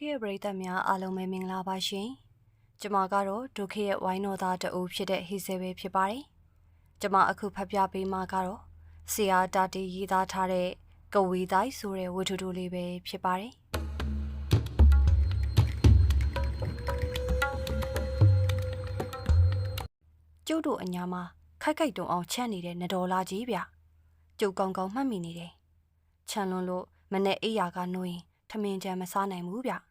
ခေရဲ့ပရိသတ်များအားလုံးပဲမင်္ဂလာပါရှင်။ကျွန်မကတော့ဒုခေရဲ့ဝိုင်းတော်သားတအူဖြစ်တဲ့ဟီဆဲပဲဖြစ်ပါတယ်။ကျွန်မအခုဖတ်ပြပေးမှာကတော့ဆရာတာတီရေးသားထားတဲ့ကဝေတိုင်းဆိုတဲ့ဝတ္ထုတိုလေးပဲဖြစ်ပါတယ်။ကျုပ်တို့အညာမှာခိုက်ခိုက်တုံအောင်ချမ်းနေတဲ့နဒေါ်လာကြီးဗျ။ကျုပ်ကောင်းကောင်းမှတ်မိနေတယ်။ချမ်းလွန်လို့မနဲ့အိယာကနှိုးရင်ထမင်းကြံမစားနိုင်ဘူးဗျ။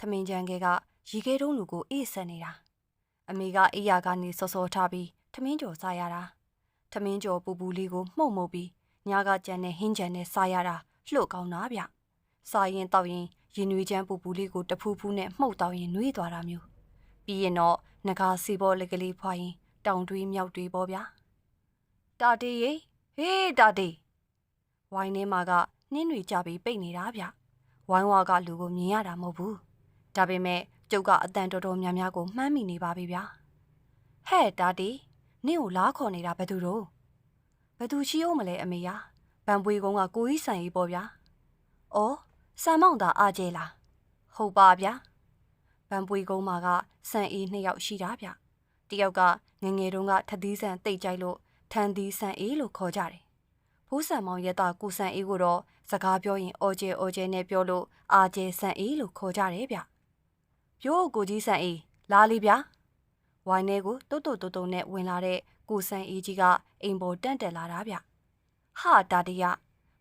ထမင်းကြံကကရီခဲတုံးလူကိုအေးဆက်နေတာ။အမေကအိယာကနေစောစောထားပြီးထမင်းကြော်စားရတာ။ထမင်းကြော်ပူပူလေးကိုမှုတ်မှုတ်ပြီးညကကြံနဲ့ဟင်းကြံနဲ့စားရတာလှုပ်ကောင်းတာဗျ။စားရင်တောက်ရင်ရင်နွေးချမ်းပူပူလေးကိုတဖူးဖူးနဲ့မှုတ်တောက်ရင်နှွေးသွားတာမျိုး။ပြီးရင်တော့ငကားစီဘောလက်ကလေးဖွာရင်တောင်တွေးမြောက်တွေးပေါ့ဗျာ။တာတေးရေဟေးတာတေးဝိုင်းထဲမှာကနှင်းတွေကြပြီးပိတ်နေတာဗျဝိုင်းဝါကလူကိုမြင်ရတာမဟုတ်ဘူး ဒါပေမဲ့ကျုပ်ကအတန်တော်တော်များများကိုမှန်းမိနေပါပြီဗျာဟဲ့တာတီနင့်ကိုလားခေါ်နေတာဘယ်သူတော့ဘယ်သူရှိအောင်မလဲအမေယာဗန်ပွေကုန်းကကိုကြီးဆန်ကြီးပေါ့ဗျာအော်ဆန်မောင်သာအားကျဲလားဟုတ်ပါဗျာဗန်ပွေကုန်းမှာကဆန်အေးနှစ်ယောက်ရှိတာဗျတယောက်ကငငယ်တုန်းကထသီးဆန်တိတ်ကြိုက်လို့ထန်သီးဆန်အေးလို့ခေါ်ကြတယ်ဖိုးဆန်မောင်ရဲ့သားကိုဆန်အေးကိုတော့စကားပြောရင်အော်ကျဲအော်ကျဲနဲ့ပြောလို့အာကျဲဆန်အေးလို့ခေါ်ကြတယ်ဗျ။ ပြိုးကိုကြီးဆန်အေးလာလီဗျာ။ဝိုင်းထဲကိုတုတ်တုတ်တုတ်တုတ်နဲ့ဝင်လာတဲ့ကိုဆန်အေးကြီးကအိမ်ပေါ်တန့်တက်လာတာဗျ။ဟာတာတရ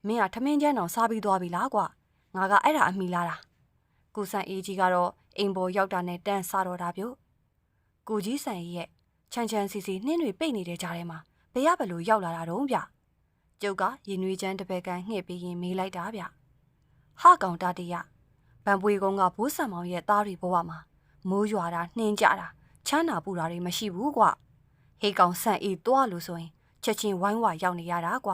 မင်းကထမင်းကျန်းတော်စားပြီးသွားပြီလားကွာ။ငါကအဲ့ဒါအမိလာတာ။ကိုဆန်အေးကြီးကတော့အိမ်ပေါ်ရောက်တာနဲ့တန်းစားတော့တာဗျ။ကိုကြီးဆန်အေးရဲ့ချမ်းချမ်းစီစီနှင်းတွေပိတ်နေတဲ့ကြားထဲမှာဘယ်ရဘလို့ရောက်လာတာတုံးဗျ။ကျုပ်ကရင်နွေးချမ်းတစ်ပက်ကန်ငှဲ့ပြီးရင်မေးလိုက်တာဗျဟကောင်တာတရ ဗန်ပွေကုန်းကဘိုးဆံမောင်ရဲ့သားတွေဘဝမှာမိုးရွာတာနှင်းကြတာချမ်းသာပူတာတွေမရှိဘူးကွဟေကောင်ဆန့်အေးသွားလို့ဆိုရင်ချက်ချင်းဝိုင်းဝါရောက်နေရတာကွ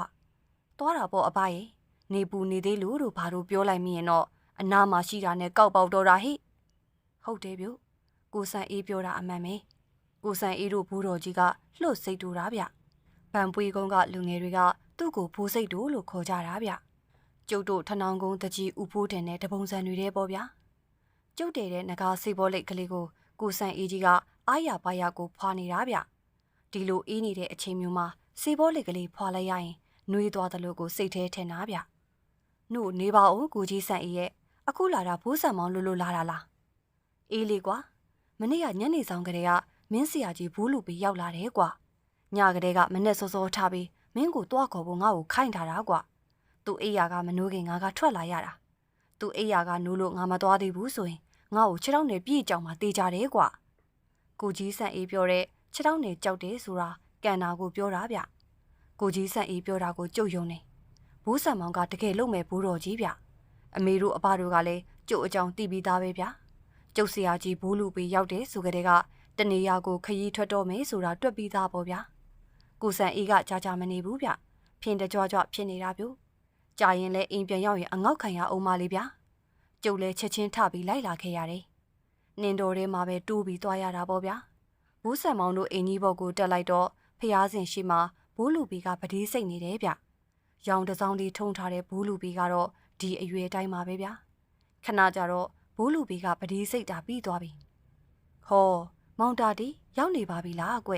သွားတာပေါ့အဘရဲ့နေပူနေသေးလို့တို့ဘာလို့ပြောလိုက်မိရင်တော့အနာမှာရှိတာနဲ့ကောက်ပေါက်တော့တာဟိဟုတ်တယ်ဗျကိုဆန်အေးပြောတာအမှန်ပဲကိုဆန်အေးတို့ဘိုးတော်ကြီးကလှုပ်စိတ်တူတာဗျဗန်ပွေကုန်းကလူငယ်တွေကသူ့ကိုဖိုးစိတ်တို့လို့ခေါ်ကြတာဗျ ကျုပ်တို့ထနောင်ကုန်းတကြီးဥဖိုးတင်တဲ့တပုံစံတွေတဲ့ပေါ့ဗျာကျုပ်တဲတဲ့ငကားစိတ်ဘောလိတ်ကလေးကိုကိုဆန်အေးကြီးကအာရပါရကိုဖွာနေတာဗျဒီလိုအေးနေတဲ့အချိန်မျိုးမှာစိတ်ဘောလိတ်ကလေးဖွာလိုက်ရရင်နှွေးသွားတယ်လို့ကိုစိတ်ထဲထင်တာဗျနှုတ်နေပါဦးကိုကြီးဆန်အေးရဲ့အခုလာတာဘိုးဆန်မောင်းလို့လို့လာတာလားအေးလေကွာမနေ့ကညနေဆောင်ကလေးကမင်းဆရာကြီးဘူးလူပြီးရောက်လာတယ်ကွာညကလေးကမနဲ့စောစောထားပြီးမင်းကိုတွားခေါ်ဖို့ငါ့ကိုခိုင်းထားတာကွာ သူအိယာကမနိုးခင်ငါကထွက်လာရတာသူအိယာကနိုးလို့ငါမသွားသေးဘူးဆိုရင်ငါ့ကိုခြေထောက်နဲ့ပြည့်ကြောင်မှတေးကြတယ်ကွာကိုကြီးဆန်အေးပြောတဲ့ခြေထောက်နဲ့ကြောက်တယ်ဆိုတာကန်နာကိုပြောတာဗျကိုကြီးဆန်အေးပြောတာကိုကြုတ်ယုံနေဘိုးဆန်မောင်ကတကယ်လုံမဲ့ဘိုးတော်ကြီးဗျအမေတို့အဘတို့ကလည်းကျုပ်အကြောင်းတီးပြီးသားပဲဗျကျုပ်ဆရာကြီးဘိုးလူပေးရောက်တယ်ဆိုကြတဲ့ကတနေရာကိုခရီးထွက်တော့မယ်ဆိုတာတွက်ပြီးသားပေါ့ဗျာကိုဆန်အေးကကြာကြာမနေဘူးဗျဖြင်းတကြွကြွဖြစ်နေတာပြို ကြာရင်လဲအိမ်ပြန်ရောက်ရင်အငေါက်ခံရအောင်မလေးဗျကျုပ်လဲချက်ချင်းထပြီးလိုက်လာခဲ့ရတယ်နင်တော်ထဲမှာပဲတူးပြီးသွားရတာပေါ့ဗျာဘူးဆန်မောင်တို့အိမ်ကြီးဘော်ကိုတက်လိုက်တော့ဖျားစင်ရှိမှဘူးလူပီကပတိစိတ်နေတယ်ဗျရောင်တစောင်းလေးထုံထားတဲ့ဘူးလူပီကတော့ဒီအရွယ်တိုင်းမှာပဲဗျာခဏကြတော့ဘူးလူပီကပတိစိတ်တာပြီးသွားပြီဟောမောင်တာတီရောက်နေပါပြီလားအကွ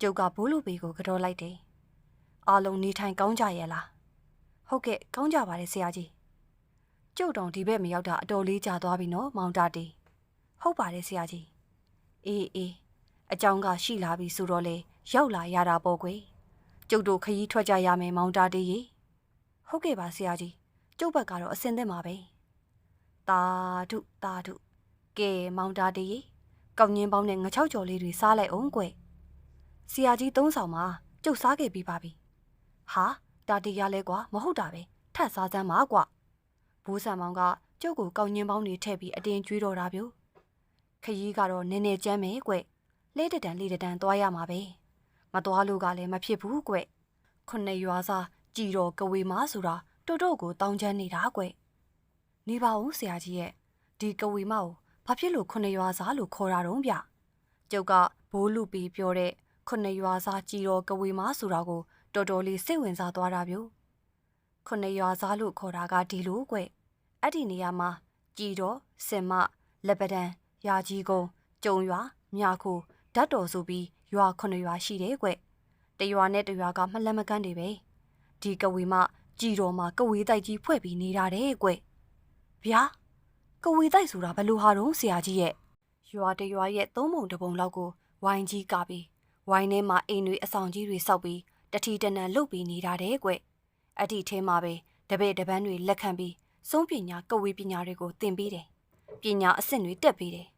ကျုပ်ကဘိုးလူပေကိုကြောလိုက်တယ်။အားလုံးနေထိုင်ကောင်းကြရဲ့လား။ ဟုတ်ကဲ့ကောင်းကြပါတယ်ဆရာကြီး။ကျုပ်တောင်ဒီဘက်မရောက်တာအတော်လေးကြာသွားပြီနော်မောင်တာတီ။ဟုတ်ပါတယ်ဆရာကြီး။အေးအေးအကြောင်းကရှိလာပြီဆိုတော့လေရောက်လာရတာပေါ့ကွယ်။ကျုပ်တို့ခရီးထွက်ကြရမယ်မောင်တာတီရေ။ဟုတ်ကဲ့ပါဆရာကြီး။ကျုပ်ဘက်ကတော့အစင်သင့်ပါပဲ။တာဓုတာဓုကဲမောင်တာတီရေ။ကောင်းငင်းပေါင်းနဲ့ငချောက်ကြော်လေးတွေစားလိုက်အောင်ကွယ်။ဆရာကြီးသုံးဆောင်မှာကျုပ်စားခဲ့ပြီးပါပြီဟာ တာတီရလဲကွာမဟုတ်တာပဲထပ်စားစမ်းပါကွာဘိုးဆံမောင်ကကျုပ်ကိုကောင်းညင်းပေါင်းတွေထည့်ပြီးအတင်းကျွေးတော့တာပြိုခရီးကတော့နည်းနည်းကြမ်းမယ်ကွလဲတတန်လေးတတန်သွားရမှာပဲမသွားလို့ကလည်းမဖြစ်ဘူးကွခုနှစ်ရွာစားကြည်တော်ကဝေမားဆိုတာတိုးတိုးကိုတောင်းချမ်းနေတာကွနေပါဦးဆရာကြီးရဲ့ဒီကဝေမကိုဘာဖြစ်လို့ခုနှစ်ရွာစားလို့ခေါ်တာတုံးဗျကျုပ်ကဘိုးလူပီပြောတဲ့ခုနှစ်ရွာသားကြည်တော်ကဝေမားဆိုတာကို တော်တော်လေးစိတ်ဝင်စားသွားတာပြိုခုနှစ်ရွာသားလို့ခေါ်တာကဒီလိုကွအဲ့ဒီနေရာမှာကြည်တော်စင်မလက်ပဒံရာကြီးကုန်းကျုံရွာမြခိုဓာတ်တော်ဆိုပြီးရွာခုနှစ်ရွာရှိတယ်ကွတရွာနဲ့တရွာကမလှမ်းမကန်းတွေပဲဒီကဝေမကြည်တော်မှာကဝေတိုက်ကြီးဖွဲ့ပြီးနေတာတဲ့ကွဗျာကဝေတိုက်ဆိုတာဘလို့ဟာတော့ဆရာကြီးရဲ့ရွာတရွာရဲ့သုံးပုံတစ်ပုံလောက်ကိုဝိုင်းကြီးကပြီးဝိုင်းထဲမှာအိမ်တွေအဆောင်ကြီးတွေစောက်ပြီး တထီတနန်လုတ်ပြီးနေတာတဲ့ကွအဲ့ဒီထဲမှာပဲတပည့်တပန်းတွေလက်ခံပြီးစုံးပညာကဝေပညာတွေကိုသင်ပေးတယ်ပညာအဆင့်တွေတက်ပေးတယ်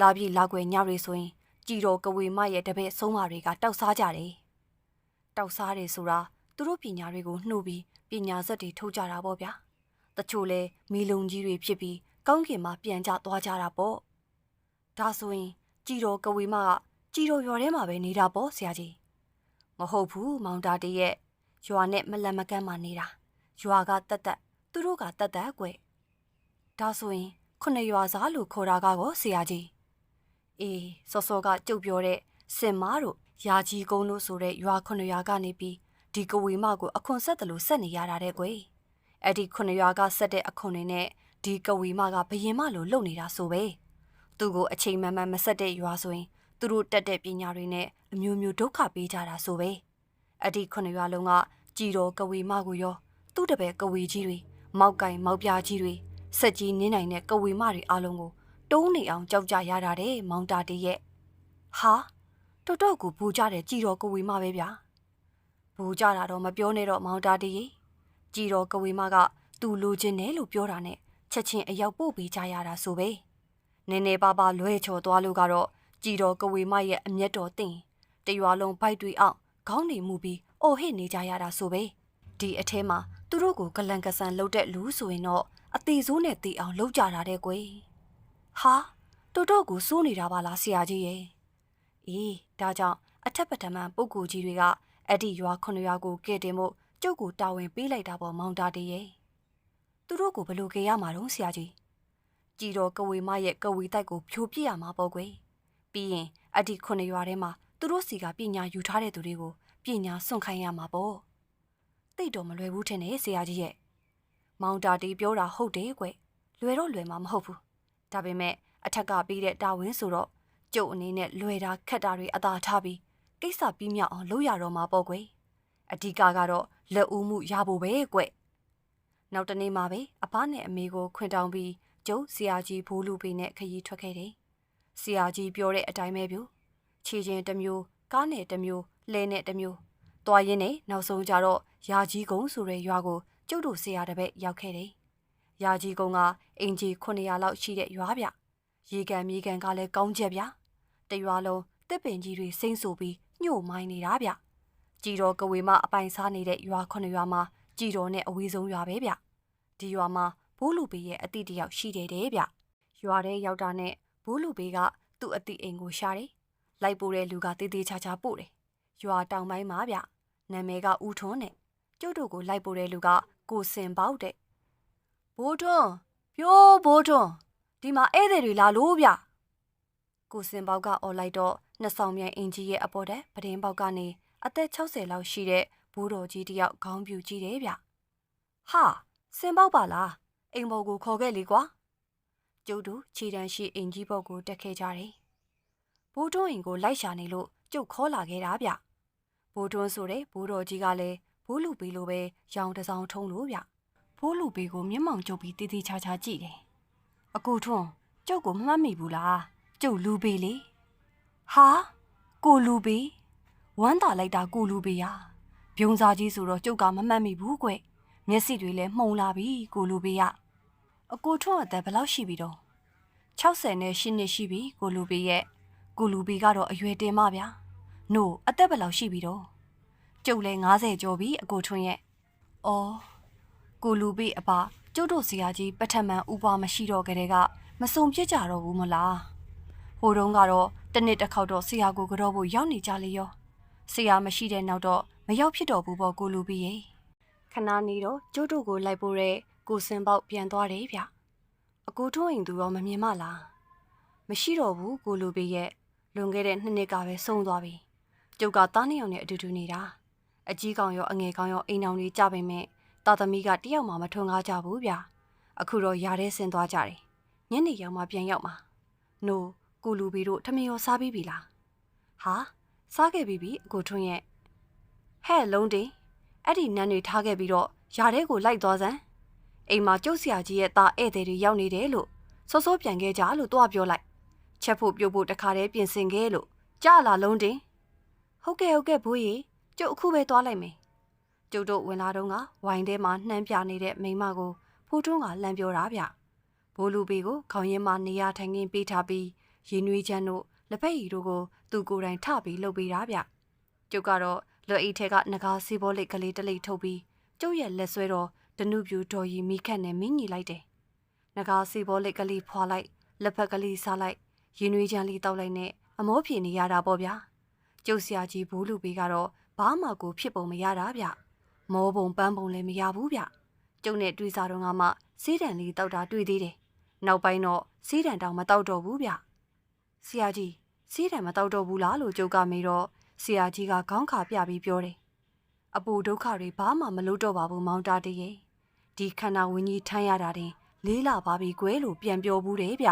လာပြီလာွယ်ညတွေဆိုရင်ကြည်တော်ကဝေမရဲ့တပည့်ဆုံးမတွေကတောက်စားကြတယ်တောက်စားတယ်ဆိုတာသူတို့ပညာတွေကိုနှုတ်ပြီးပညာစက်တွေထုတ်ကြတာပေါ့ဗျာတချို့လဲမီလုံကြီးတွေဖြစ်ပြီးကောင်းကင်မှာပြန်ကျသွားကြတာပေါ့ဒါဆိုရင်ကြည်တော်ကဝေမကကြည်တော်ရွာထဲမှာပဲနေတာပေါ့ဆရာကြီး မဟုတ်ဘူးမောင်တာတရဲ့ရွာနဲ့မလန်မကန်းမှနေတာရွာကတက်တက်သူတို့ကတက်တက်ကွဒါဆိုရင်ခုနှစ်ရွာစားလို့ခေါ်တာကောဆရာကြီးအေးစောစောကကြုတ်ပြောတဲ့စင်မားတို့ယာကြီးကုန်းတို့ဆိုတဲ့ရွာခုနှစ်ရွာကနေပြီးဒီကဝေမကိုအခွန်ဆက်တယ်လို့ဆက်နေရတာတဲ့ကွယ်အဲ့ဒီခုနှစ်ရွာကဆက်တဲ့အခွန်တွေနဲ့ဒီကဝေမကဘယင်မလို့လုပ်နေတာဆိုပဲသူကိုအချိန်မှန်မှန်မဆက်တဲ့ရွာဆိုရင် သူတို့တက်တဲ့ပညာတွေနဲ့အမျိုးမျိုးဒုက္ခပေးကြတာဆိုပဲအဲ့ဒီခုနှစ်ရွာလုံးကကြည်တော်ကဝေမကိုရော သူ့တပည့်ကဝေကြီးတွေမောက်ကင်မောက်ပြားကြီးတွေစက်ကြီးနင်းနိုင်တဲ့ကဝေမတွေအားလုံးကိုတုံးနေအောင်ကြောက်ကြရတာတဲ့မောင်တာတရဲ့ဟာတော်တော်ကိုဘူကြတယ်ကြည်တော်ကဝေမပဲဗျာဘူကြတာတော့မပြောနဲ့တော့မောင်တာတရဲ့ကြည်တော်ကဝေမကသူလိုချင်တယ်လို့ပြောတာနဲ့ချက်ချင်းအရောက်ပို့ပေးကြရတာဆိုပဲနည်းနည်းပါးပါလွဲချော်သွားလို့ကတော့ ကြည်တော်ကဝေမရဲ့အမျက်တော်တင်တရွာလုံးဘိုက်တွေအောင်ခေါင်းနေမှုပြီးအိုဟစ်နေကြရတာဆိုပဲဒီအထဲမှာသူတို့ကိုဂလန်ကဆန်လှုပ်တဲ့လူဆိုရင်တော့အသေးစိုးနဲ့တီအောင်လှုပ်ကြတာတဲ့ကွယ်ဟာတော်တော်ကိုစိုးနေတာပါလားဆရာကြီးရဲ့အေးဒါကြောင့်အထက်ပထမပုဂ္ဂိုလ်ကြီးတွေကအဲ့ဒီရွာခုနှစ်ရွာကိုကဲ့တင်ဖို့ကျုပ်ကိုတာဝန်ပေးလိုက်တာပေါ့မောင်တာတည်းရဲ့သူတို့ကိုဘယ်လိုကြရမှာတော့ဆရာကြီးကြည်တော်ကဝေမရဲ့ကဝေတိုက်ကိုဖြိုပြရမှာပေါ့ကွယ် ပြီးရင်အဲ့ဒီခုနှစ်ရွာထဲမှာသူတို့စီကပညာယူထားတဲ့သူတွေကိုပညာစွန့်ခိုင်းရမှာပေါ့သိတော့မလွယ်ဘူးထင်တယ်ဆရာကြီးရဲ့မောင်တာတီပြောတာဟုတ်တယ်ကွလွယ်တော့လွယ်မှာမဟုတ်ဘူးဒါပေမဲ့အထက်ကပြီးတဲ့တာဝန်ဆိုတော့ကျုပ်အနေနဲ့လွယ်တာခက်တာတွေအသာထားပြီးကိစ္စပြီးမြောက်အောင်လုပ်ရတော့မှာပေါ့ကွယ်အဓိကကတော့လက်ဦးမှုရဖို့ပဲကွနောက်တနေ့မှပဲအဖနဲ့အမေကိုခွင်တောင်းပြီးကျုပ်ဆရာကြီးဘိုးလူပေနဲ့ခရီးထွက်ခဲ့တယ် ဆရာကြီးပြောတဲ့အတိုင်းပဲပြူခြေချင်းတစ်မျိုးကားနဲ့တစ်မျိုးလဲနဲ့တစ်မျိုးသွားရင်းနဲ့နောက်ဆုံးကြတော့ယာကြီးကုန်းဆိုတဲ့ရွာကိုကျုပ်တို့ဆရာတပည့်ရောက်ခဲ့တယ်။ယာကြီးကုန်းကအင်ဂျီ900လောက်ရှိတဲ့ရွာဗျ။ရေကန်မြေကန်ကလည်းကောင်းချက်ဗျ။တရွာလုံးတစ်ပင်ကြီးတွေစိမ့်ဆူပြီးညှို့မိုင်းနေတာဗျ။ကြည်တော်ကဝေမအပိုင်စားနေတဲ့ရွာ9ရွာမှာကြည်တော်နဲ့အဝေးဆုံးရွာပဲဗျ။ဒီရွာမှာဘိုးလူပေရဲ့အတိတယောက်ရှိတယ်တဲ့ဗျ။ရွာထဲရောက်တာနဲ့ ဘိုးလူပေကသူ့အတိအိမ်ကိုရှာတယ်။လိုက်ပို့တဲ့လူကတေးသေးချာချာပို့တယ်။ရွာတောင်ပိုင်းမှာဗျ။နာမည်ကဦးထွန်းနဲ့ကျုပ်တို့ကိုလိုက်ပို့တဲ့လူကကိုစင်ပေါက်တဲ့ဘိုးထွန်းပြိုးဘိုးထွန်းဒီမှာဧည့်သည်တွေလာလို့ဗျကိုစင်ပေါက်ကအော်လိုက်တော့နှစ်ဆောင်မြိုင်အင်ကြီးရဲ့အပေါ်တဲ့ပဒင်းပေါက်ကနေအသက်60လောက်ရှိတဲ့ဘိုးတော်ကြီးတယောက်ခေါင်းပြူကြည့်တယ်ဗျဟာစင်ပေါက်ပါလားအိမ်ဘော်ကိုခေါ်ခဲ့လေကွာ ကျုပ်တို့ခြေတန်းရှိအင်ကြီးဘော်ကိုတက်ခဲ့ကြတယ်ဘိုးထွန်းအိမ်ကိုလိုက်ရှာနေလို့ကျုပ်ခေါ်လာခဲ့တာဗျဘိုးထွန်းဆိုတဲ့ဘိုးတော်ကြီးကလည်းဘိုးလူပေလိုပဲရောင်တစောင်းထုံးလို့ဗျဘိုးလူပေကိုမျက်မှောင်ကျုပ်ပြီးတေးသေးချာချာကြည့်တယ်အကူထွန်းကျုပ်ကိုမမှတ်မိဘူးလားကျုပ်လူပေလေဟာကိုလူပေဝမ်းသာလိုက်တာကိုလူပေရပြုံးစားကြီးဆိုတော့ကျုပ်ကမမှတ်မိဘူးကွမျက်စိတွေလည်းမှုံလာပြီကိုလူပေရ အကိုထွန်းအသက်ဘယ်လောက်ရှိပြီတော့60နဲ့8နှစ်ရှိပြီကိုလူပေရဲ့ကိုလူပေကတော့အရွယ်တင်မဗျာနို့အသက်ဘယ်လောက်ရှိပြီတော့ကျုပ်လည်း90ကျော်ပြီအကိုထွန်းရဲ့။အော်ကိုလူပိအပကျုပ်တို့ဆရာကြီးပထမန်ဥပါမရှိတော့ကြတဲ့ကမစုံပြစ်ကြတော့ဘူးမလား။ဟိုတုန်းကတော့တနစ်တစ်ခေါက်တော့ဆရာကိုကြောဖို့ရောက်နေကြလေရော။ဆရာမရှိတဲ့နောက်တော့မရောက်ဖြစ်တော့ဘူးပေါ့ကိုလူပိရဲ့။ခဏနေတော့ကျုပ်တို့ကိုလိုက်ပို့တဲ့ ကိုစင်ပေါက်ပြန်သွားတယ်ဗျ။အကိုထွန်းအိမ်သူရောမမြင်မလား။မရှိတော့ဘူးကိုလူပိရဲ့လွန်ခဲ့တဲ့နှစ်နှစ်ကပဲဆုံးသွားပြီ။ကျုပ်ကသားနှစ်ယောက်နဲ့အတူတူနေတာ။အကြီးကောင်ရောအငယ်ကောင်ရောအိမ်အောင်တွေကြပေမဲ့တာသမီကတယောက်မှမထွန်းကားကြဘူးဗျအခုတော့ຢာထဲဆင်းသွားကြတယ်ညနေရောက်မှပြန်ရောက်မှာနိုးကိုလူဘီတို့ထမင်းရောစားပြီးပြီလားဟာစားခဲ့ပြီးပြီအကိုထွန်းရဲ့ဟဲ့လုံးတင်အဲ့ဒီနန်းတွေထားခဲ့ပြီးတော့ຢာထဲကိုလိုက်သွားစမ်း အိမ်မှာကျုပ်ဆရာကြီးရဲ့သားဧည့်သည်တွေရောက်နေတယ်လို့စောစောပြန်ခဲ့ကြလို့တွားပြောလိုက်ချက်ဖို့ပြုတ်ဖို့တခါတည်းပြင်ဆင်ခဲ့လို့ကြားလာလုံးတင်ဟုတ်ကဲ့ဟုတ်ကဲ့ဘိုးကြီးကျုပ်အခုပဲသွားလိုက်မယ်ကျုပ်တို့ဝင်လာတော့ကဝိုင်းထဲမှာနှမ်းပြနေတဲ့မိန်းမကိုဖိုးထွန်းကလှမ်းပြောတာဗျဘိုးလူပေကိုခေါင်းရင်းမှာနေရာထိုင်ခင်းပေးထားပြီးရင်နွေးချမ်းတို့လက်ဖက်ရည်တို့ကိုသူကိုယ်တိုင်ထပြီးလှုပ်ပေးတာဗျကျုပ်ကတော့လွယ်အိတ်ထဲကငကားစီဘောလိတ်ကလေးတစ်လိတ်ထုတ်ပြီးကျုပ်ရဲ့လက်ဆွဲတော် ဒနုပြူတော်ရီမိခတ်နဲ့မင်းညီလိုက်တယ်ငကားစီဘောလိတ်ကလေးဖွာလိုက်လက်ဖက်ကလေးစားလိုက်ရင်နွေးချမ်းလေးတောက်လိုက်နဲ့အမောဖြေနေရတာပေါ့ဗျာကျုပ်ဆရာကြီးဘိုးလူပေကတော့ဘာမှကိုဖြစ်ပုံမရတာဗျမောပုံပန်းပုံလည်းမရဘူးဗျကျုပ်နဲ့တွေ့စားတော့ကမှစေးတံလေးတောက်တာတွေ့သေးတယ်နောက်ပိုင်းတော့စေးတံတောင်မတောက်တော့ဘူးဗျဆရာကြီးစေးတံမတောက်တော့ဘူးလားလို့ကျုပ်ကမေးတော့ဆရာကြီးကခေါင်းခါပြပြီးပြောတယ်အပူဒုက္ခတွေဘာမှမလုပ်တော့ပါဘူးမောင်တာတရေ ဒီခန္ဓာဝင်းကြီးထမ်းရတာတင်လေးလာပါပြီကွယ်လို့ပြန်ပြောဘူးတယ်ဗျ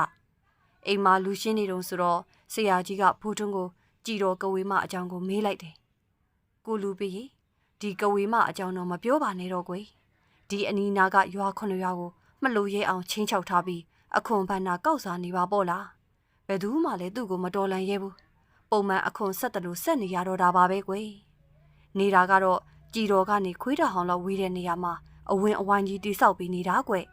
အိမ်မှာလူရှင်းနေတုံဆိုတော့ဆရာကြီးကဖိုးထွန်းကိုကြည်တော်ကဝေးမအကြောင်းကိုမေးလိုက်တယ်ကိုလူပြီဒီကဝေးမအကြောင်းတော့မပြောပါနဲ့တော့ကွယ်ဒီအနီးနားကရွာခုနှစ်ရွာကိုမလို့ရဲအောင်ချင်းချောက်ထားပြီးအခွန်ဘန္နာကောက်စားနေပါပေါ့လားဘယ်သူမှလည်းသူ့ကိုမတော်လန်ရဲဘူးပုံမှန်အခွန်ဆက်တယ်လို့ဆက်နေရတော့တာပါပဲကွယ်နေတာကတော့ကြည်တော်ကနေခွေးတဟောင်လောက်ဝေးတဲ့နေရာမှာ အဝင်းအဝိုင်းကြီးတိဆောက်ပြီးနေတာကွယ်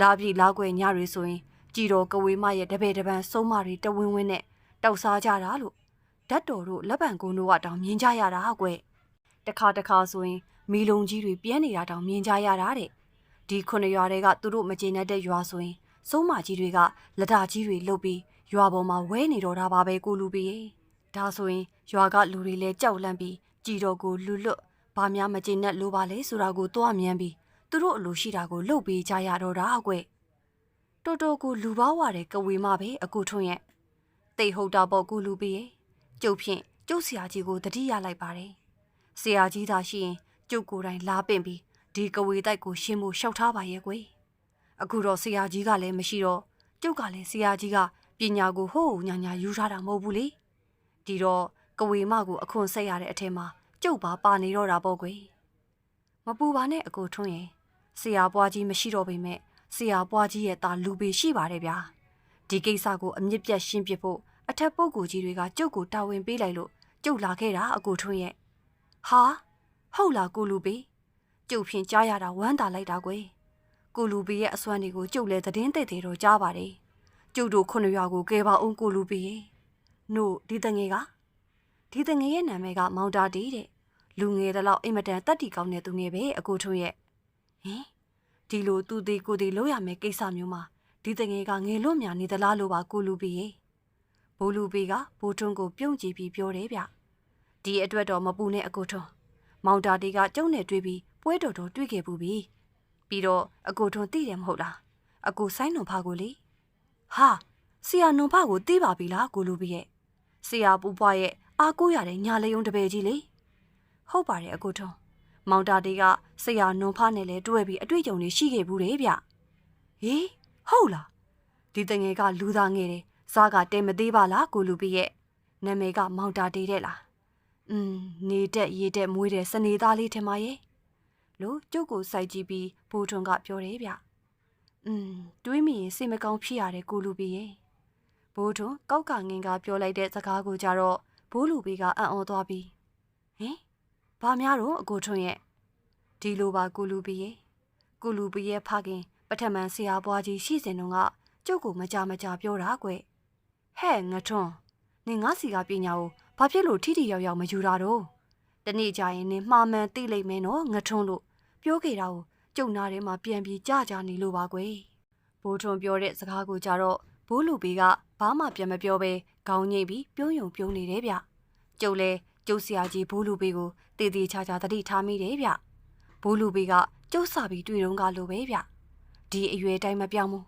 လာပြီလာကွယ်ညတွေဆိုရင် ကြည်တော်ကဝေးမရဲ့တပည့်တပန်းစုံးမတွေတဝင်းဝင်းနဲ့တောက်စားကြတာလို့ဓာတ်တော်တို့လက်ပံကုန်းတို့ကတောင်မြင်ကြရတာကွယ်တခါတခါဆိုရင်မီလုံကြီးတွေပြဲနေတာတောင်မြင်ကြရတာတဲ့ဒီခုနှစ်ရွာတွေကသူတို့မကျေနပ်တဲ့ရွာဆိုရင်စုံးမကြီးတွေကလက်တာကြီးတွေလှုပ်ပြီးရွာပေါ်မှာဝဲနေတော့တာပါပဲကိုလူပီရေဒါဆိုရင်ရွာကလူတွေလည်းကြောက်လန့်ပြီးကြည်တော်ကိုလူလွတ်ဘာများမကျေနပ်လို့ပါလဲဆိုတာကိုတွားမြန်းပြီး သူတို့အလိုရှိတာကိုလှုပ်ပေးကြရတော့တာကွတော်တော်ကိုလူပါဝါတဲ့ကဝေမပဲအကူထွန်းရဲ့တိတ်ဟုတ်တာပေါ့ကိုလူပီရေကျုပ်ဖြင့်ကျုပ်ဆရာကြီးကိုတတိယလိုက်ပါတယ်ဆရာကြီးသာရှိရင်ကျုပ်ကိုယ်တိုင်လာပင့်ပြီးဒီကဝေတိုက်ကိုရှင်းဖို့ရှောက်ထားပါရဲ့ကွယ်အခုတော့ဆရာကြီးကလည်းမရှိတော့ကျုပ်ကလည်းဆရာကြီးကပညာကိုဟိုးညာညာယူထားတာမဟုတ်ဘူးလေဒီတော့ကဝေမကိုအခွန်ဆက်ရတဲ့အထက်မှာကျုပ်ပါပါနေတော့တာပေါ့ကွယ်မပူပါနဲ့အကိုထွန်းရဲ့ ဆရာပွားကြီးမရှိတော့ပေမဲ့ဆရာပွားကြီးရဲ့ตาလူပေရှိပါတယ်ဗျာဒီကိစ္စကိုအမြင့်ပြတ်ရှင်းပြဖို့အထက်ပုဂ္ဂိုလ်ကြီးတွေကကျုပ်ကိုတာဝန်ပေးလိုက်လို့ကျုပ်လာခဲ့တာအကိုထွန်းရဲ့ဟာဟုတ်လားကိုလူပေကျုပ်ဖြင့်ကြားရတာဝမ်းသာလိုက်တာကွယ်ကိုလူပေရဲ့အစွမ်းတွေကိုကျုပ်လည်းသတင်းသိသေးတော့ကြားပါတယ်ကျုပ်တို့ခုနှစ်ရွာကိုကဲပါအောင်ကိုလူပေရဲ့နို့ဒီတငယ်ကဒီတငယ်ရဲ့နာမည်ကမောင်တာတီတဲ့လူငယ်တလောက်အိမ်မတန်တက်တီကောင်းတဲ့သူငယ်ပဲအကိုထွန်းရဲ့ ဟင်ဒီလိုသူသေးကိုသေးလို့ရမယ်ကိစ္စမျိုးမှာဒီတငယ်ကငယ်လွတ်မြနေသလားလို့ပါကိုလူပေရဲ့ဘိုးလူပေကဘိုးထွန်းကိုပြုံးကြည့်ပြီးပြောတယ်ဗျဒီအတွက်တော့မပူနဲ့အကိုထွန်းမောင်တာတီကကျုံနဲ့တွေ့ပြီးပွဲတော်တော်တွေ့ခဲ့ပူပြီပြီးတော့အကိုထွန်းသိတယ်မဟုတ်လားအကိုဆိုင်နုံဖာကိုလေဟာဆရာနုံဖာကိုသိပါပြီလားကိုလူပီရဲ့ဆရာပူပွားရဲ့အားကိုးရတဲ့ညာလေုံတပည့်ကြီးလေဟုတ်ပါတယ်အကိုထွန်း မောင်တာတီကဆရာနုံဖာနဲ့လဲတွေ့ပြီးအတွေ့အကြုံတွေရှိခဲ့ဘူးတယ်ဗျဟေးဟုတ်လားဒီတငယ်ကလူသားငယ်တယ်စားကတဲမသေးပါလားကိုလူပီရဲ့နာမည်ကမောင်တာတီတဲ့လားอืมနေတက်ရေတက်မွေးတဲ့စနေသားလေးထင်ပါရဲ့လို့ကျုပ်ကိုစိုက်ကြည့်ပြီးဘိုးထွန်းကပြောတယ်ဗျอืมတွေးမိရင်စိတ်မကောင်းဖြစ်ရတယ်ကိုလူပီရဲ့ဘိုးထွန်းကောက်ကငင်ကပြောလိုက်တဲ့စကားကိုကြတော့ဘိုးလူပီကအံ့ဩသွားပြီးဟင် ဘာများတော့အကိုထွန်းရဲ့ဒီလိုပါကိုလူပီရဲ့ကိုလူပီရဲ့ဖခင်ပထမန်ဆရာဘွားကြီးရှိစဉ်တုန်းကကျုပ်ကိုမကြမကြပြောတာကွဟဲ့ငထွန်းနင်ငါစီကပညာကိုဘာဖြစ်လို့ထိထိရောက်ရောက်မယူတာတော့တနေ့ကျရင်နင်မှားမှန်သိလိမ့်မယ်နော်ငထွန်းလို့ပြောခဲ့တာကိုကျုံနာထဲမှာပြန်ပြီးကြကြနေလို့ပါကွယ်ဘိုးထွန်းပြောတဲ့စကားကိုကြတော့ဘိုးလူပေကဘာမှပြန်မပြောဘဲခေါင်းငိတ်ပြီးပြုံးယုံပြုံးနေတယ်ဗျကျုပ်လဲ ကျုပ်ဆရာကြီးဘိုးလူပေကိုတည်တည်ချာချာတတိထားမိတယ်ဗျဘိုးလူပေကကျုပ်စာပြီးတွေ့တော့ကလိုပဲဗျဒီအရွယ်တိုင်းမပြောင်းဘူး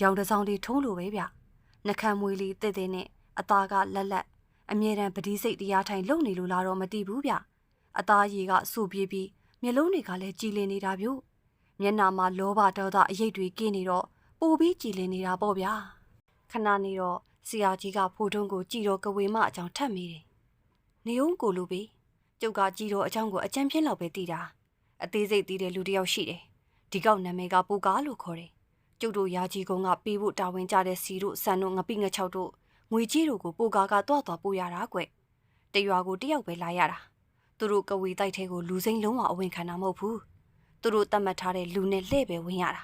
ရောင်တစောင်းလေးထုံးလိုပဲဗျနှခမ်းမွေးလေးတဲ့တဲ့နဲ့အသားကလက်လက်အမြဲတမ်းပတိစိတ်တရားထိုင်လုံနေလို့လားတော့မသိဘူးဗျအသားရည်ကဆူပြေးပြီးမျက်လုံးတွေကလည်းကြည်လင်နေတာဗျမျက်နာမှာလောဘဒေါသအရိပ်တွေကင်းနေတော့ဘပိုပြီးကြည်လင်နေတာပေါ့ဗျာခဏနေတော့ဆရာကြီးကဖိုးထုံးကိုကြည်တော်ကဝေမအကြောင်းထပ်မိတယ် နေုံကိုလူပြီးကျုပ်ကကြည်တော်အကြောင်းကိုအကြံပြင်းလောက်ပဲသိတာအသေးစိတ်သိတဲ့လူတစ်ယောက်ရှိတယ်ဒီကောက်နာမည်ကပူကားလို့ခေါ်တယ်ကျုပ်တို့ရာကြီးကုန်းကပေးဖို့တာဝန်ကြတဲ့စီတို့ဆန်တို့ငပိငချောက်တို့ငွေကြီးတို့ကိုပူကားကတွားတွားပို့ရတာကွတရွာကိုတယောက်ပဲလာရတာသူတို့ကဝေတိုက်ထဲကိုလူစိမ့်လုံးဝအဝင်ခံတာမဟုတ်ဘူးသူတို့တတ်မှတ်ထားတဲ့လူနဲ့လှည့်ပဲဝင်ရတာ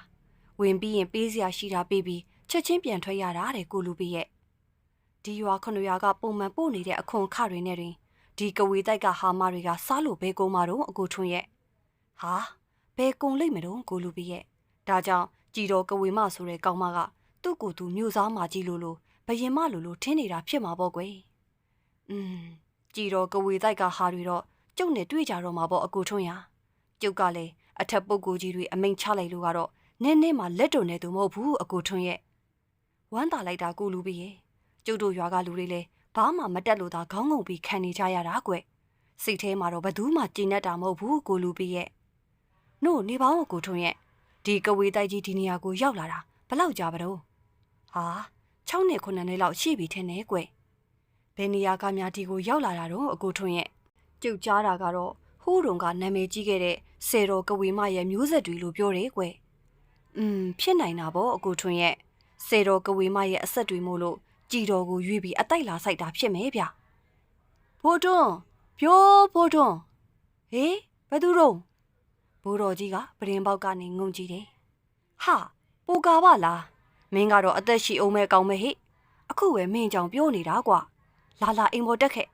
ဝင်ပြီးရင်ပေးစရာရှိတာပေးပြီးချက်ချင်းပြန်ထွက်ရတာတဲ့ကိုလူပေးရဲ့ဒီရွာခဏရွာကပုံမှန်ပို့နေတဲ့အခွန်ခတွေနဲ့တွင် ဒီကဝေတိုက်ကဟာမတွေကစားလို့ဘဲကုန်းမတော့အကိုထွန်းရဲ့ဟာဘဲကုန်းလိမ့်မတော့ကိုလူပေးရဲ့ဒါကြောင့်ကြည်တော်ကဝေမဆိုတဲ့ကောင်မကသူ့ကိုယ်သူမျိုးစားမကြီးလိုလိုဘယင်မလိုလိုထင်းနေတာဖြစ်မှာပေါ့ကွယ်อืมကြည်တော်ကဝေတိုက်ကဟာတွေတော့ကျုပ်နဲ့တွေ့ကြတော့မှာပေါ့အကိုထွန်းရကျုပ်ကလည်းအထက်ပုဂ္ဂိုလ်ကြီးတွေအမိန်ချလိုက်လို့ကတော့နင်းနေမှလက်တုံနေသူမဟုတ်ဘူးအကိုထွန်းရဲ့ဝမ်းသာလိုက်တာကိုလူပြီးရဲ့ကျုပ်တို့ရွာကလူတွေလည်း ဘာမှမတက်လို့သာခေါင်းငုံပြီးခံနေကြရတာကွစိတ်ထဲမှာတော့ဘသူမှကြည်နဲ့တာမဟုတ်ဘူးကိုလူပြီးရဲ့နို့နေပေါင်းကိုထွန်းရဲ့ဒီကဝေတိုက်ကြီးဒီနေရာကိုရောက်လာတာဘလောက်ကြာပါတော့ဟာ6နှစ်9နှစ်လောက်ရှိပြီထင်တယ်ကွဘယ်နေရာကများဒီကိုရောက်လာတာတော့အကိုထွန်းရဲ့ကျုပ်ကြားတာကတော့ဟိုးတုံကနာမည်ကြီးခဲ့တဲ့စေတော်ကဝေမရဲ့မျိုးဆက်တွေလို့ပြောတယ်ကွ။อืมဖြစ်နိုင်တာပေါ့အကိုထွန်းရဲ့စေတော်ကဝေမရဲ့အဆက်တွေမို့လို့ ကြည်တော်ကိုရွေးပြီးအတိုက်လာဆိုင်တာဖြစ်မယ်ဗျ။ဘိုးတွန်းပြောဘိုးတွန်းဟေးဘယ်သူတော့ဘိုးတော်ကြီးကပရင်ပေါက်ကနေငုံကြည့်တယ်။ဟာပူကာပါလားမင်းကတော့အသက်ရှိအောင်မဲ့ကောင်းမဲ့ဟိအခုပဲမင်းကြောင်ပြောနေတာကွာလာလာအိမ်ပေါ်တက်ခဲ့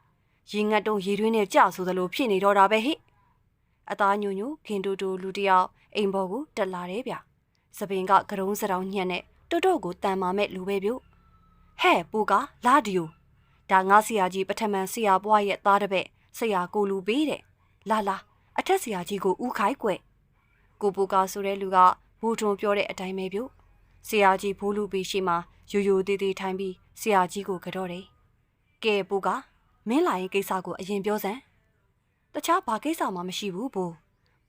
ရေငတ်တုံးရေတွင်းနဲ့ကြာဆိုသလိုဖြစ်နေတော့တာပဲဟိအသားညိုညိုခင်တူတူလူတယောက်အိမ်ပေါ်ကိုတက်လာတယ်ဗျစပင်ကကရုံးစတောင်ညက်နဲ့တွတ်တော့ကိုတန်မာမဲ့လူပဲပြုတ် ဟဲ့ပူကလာဒီယိုဒါငါဆရာကြီးပထမန်ဆရာဘွားရဲ့သားတပည့်ဆရာကိုလူပေးတဲ့လာလာအထက်ဆရာကြီးကိုဥခိုင်းကွယ်ကိုပူကဆိုတဲ့လူကဘူထွန်ပြောတဲ့အတိုင်းပဲပြုတ်ဆရာကြီးဘိုးလူပေးရှိမှရိုးရိုးသေးသေးထိုင်ပြီးဆရာကြီးကိုကြော့တယ်ကဲပူကမင်းလာရင်ကိစ္စကိုအရင်ပြောစမ်းတခြားဘာကိစ္စမှမရှိဘူးဘိုး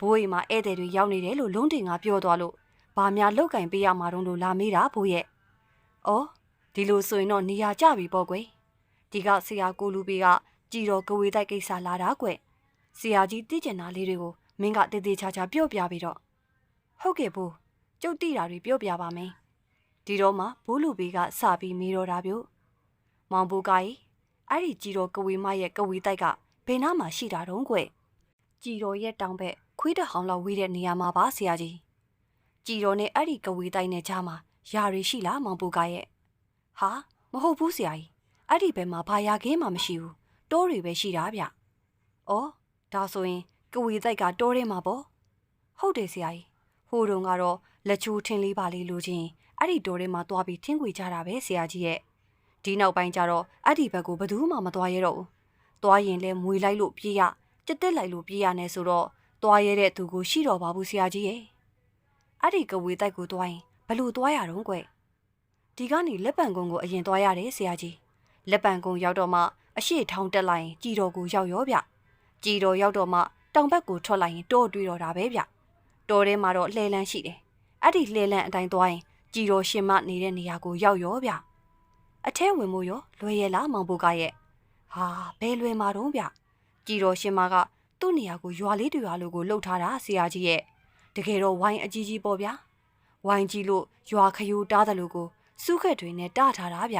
ဘိုးအိမ်မှာဧည့်သည်တွေရောက်နေတယ်လို့လုံးတင်ကပြောသွားလို့ဘာများလောက်ကင်ပေးရမှာတုံးလို့လာမေးတာဘိုးရဲ့။အော် ဒီလိုဆိုရင်တော့နေရာကျပြီပေါ့ကွယ်။ဒီကဆရာကိုလူပေကကြည်တော်ကဝေတိုက်ကိစ္စလာတာကွယ်။ဆရာကြီးသိကျင်တာလေးတွေကိုမင်းကတေးသေးချာချာပြောပြပြီးတော့ဟုတ်ကဲ့ဘိုးကျုပ်တိတာတွေပြောပြပါမယ်။ဒီတော့မှဘိုးလူပေကစပြီးမေးတော့တာပြို့။မောင်ဘိုးကကြီးအဲ့ဒီကြည်တော်ကဝေမရဲ့ကဝေတိုက်ကဘယ်နားမှာရှိတာတုံးကွကြည်တော်ရဲ့တောင်ဘက်ခွေးတဟောင်းလောက်ဝေးတဲ့နေရာမှာပါဆရာကြီးကြည်တော်နဲ့အဲ့ဒီကဝေတိုက်နဲ့ကြားမှာယာရီရှိလားမောင်ပူကရဲ့ ဟာမဟုတ်ဘူးဆရာကြီးအဲ့ဒီဘက်မှာဘာယာခင်းမှမရှိဘူးတိုးတွေပဲရှိတာဗျဩဒါဆိုရင်ကဝေတိုက်ကတိုးထဲမှာပေါ့ဟုတ်တယ်ဆရာကြီးဟိုတုန်းကတော့လက်ချိုးထင်းလေးပါလေးလိုချင်အဲ့ဒီတိုးထဲမှာသွားပြီးထင်းခွေကြတာပဲဆရာကြီးရဲ့ဒီနောက်ပိုင်းကျတော့အဲ့ဒီဘက်ကိုဘယ်သူမှမသွားရတော့ဘူးသွားရင်လဲမွေလိုက်လို့ပြေးရကြက်တက်လိုက်လို့ပြေးရနေဆိုတော့သွားရတဲ့သူကိုရှိတော့ပါဘူးဆရာကြီးရဲ့အဲ့ဒီကဝေတိုက်ကိုသွားရင်ဘလို့သွားရတော့ကွ ဒီကနေလက်ပံကုန်းကိုအရင်သွားရတယ်ဆရာကြီးလက်ပံကုန်းရောက်တော့မှအရှိထောင်းတက်လိုက်ရင်ကြည်တော်ကိုရောက်ရောဗျကြည်တော်ရောက်တော့မှတောင်ဘက်ကိုထွက်လိုက်ရင်တောတွေ့တော့တာပဲဗျတောထဲမှာတော့လှဲလန်းရှိတယ်အဲ့ဒီလှဲလန်းအတိုင်းသွားရင်ကြည်တော်ရှင်မနေတဲ့နေရာကိုရောက်ရောဗျအထဲဝင်မို့ရောလွယ်ရလားမောင်ဘိုကရဲ့ဟာဘယ်လွယ်မှာတော့ဗျကြည်တော်ရှင်မကသူ့နေရာကိုရွာလေးတွေရွာလိုကိုလှုပ်ထားတာဆရာကြီးရဲ့တကယ်တော့ဝိုင်းအကြီးကြီးပေါ့ဗျာဝိုင်းကြီးလို့ရွာခယူတားတယ်လို့ကို စုခက်တွေနဲ့တထားတာဗျ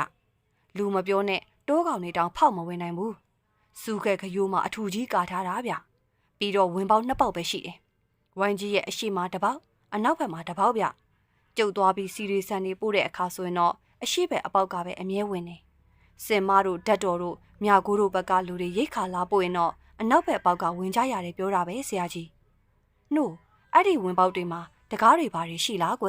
လူမပြောနဲ့တိုးကောင်နေတောင်ဖောက်မဝင်နိုင်ဘူးစုခက်ခယူမှာအထူကြီးကာထားတာဗျပြီးတော့ဝင်ပေါက်နှစ်ပေါက်ပဲရှိတယ်ဝိုင်းကြီးရဲ့အရှိမတစ်ပေါက်အနောက်ဘက်မှာတစ်ပေါက်ဗျကျုပ်သွားပြီးစီရီဆန်နေပို့တဲ့အခါဆိုရင်တော့အရှိပဲအပေါက်ကပဲအမြဲဝင်နေစင်မတို့ဓာတ်တော်တို့မြကိုတို့ဘက်ကလူတွေရိတ်ခါလာပို့ရင်တော့အနောက်ဘက်အပေါက်ကဝင်ကြရတယ်ပြောတာပဲဆရာကြီးနှုတ်အဲ့ဒီဝင်ပေါက်တွေမှာတကားတွေဘာတွေရှိလားကွ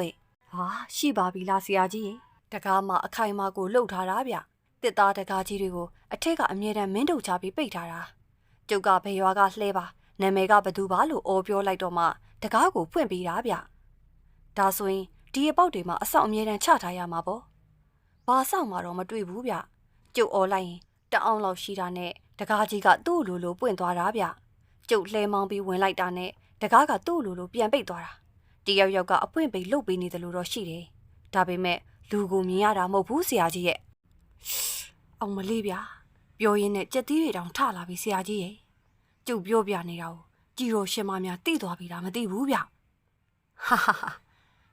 ဟာရှိပါပြီလားဆရာကြီး တကားမှာအခိုင်အမာကိုလှုပ်ထားတာဗျတစ်သားတကားကြီးတွေကိုအထက်ကအမြဲတမ်းမင်းတုတ်ချပြီးပိတ်ထားတာကျုပ်ကဘယ်ရွာကလှဲပါနာမည်ကဘသူပါလို့အော်ပြောလိုက်တော့မှတကားကိုဖွင့်ပေးတာဗျဒါဆိုရင်ဒီအပေါက်တွေမှာအဆောက်အမြဲတမ်းချထားရမှာပေါ့ဘာဆောင်မှတော့မတွေ့ဘူးဗျကျုပ်អော်လိုက်ရင်တအောင်လောက်ရှိတာနဲ့တကားကြီးကသူ့လိုလိုပွင့်သွားတာဗျကျုပ်လှဲမောင်းပြီးဝင်လိုက်တာနဲ့တကားကသူ့လိုလိုပြန်ပိတ်သွားတာတယောက်ယောက်ကအပွင့်ပိတ်လှုပ်ပေးနေတယ်လို့တော့ရှိတယ်ဒါပေမဲ့ လူကိုမြင်ရတာမဟုတ်ဘူးဆရာကြီးရဲ့အောင်မလေးဗျာပြောရင်းနဲ့ကြက်သီးတွေတောင်ထလာပြီဆရာကြီးရဲ့ကျုပ်ပြောပြနေတာကိုကြည်တော်ရှင်မများတိသွားပြီလားမသိဘူးဗျဟာဟာဟာ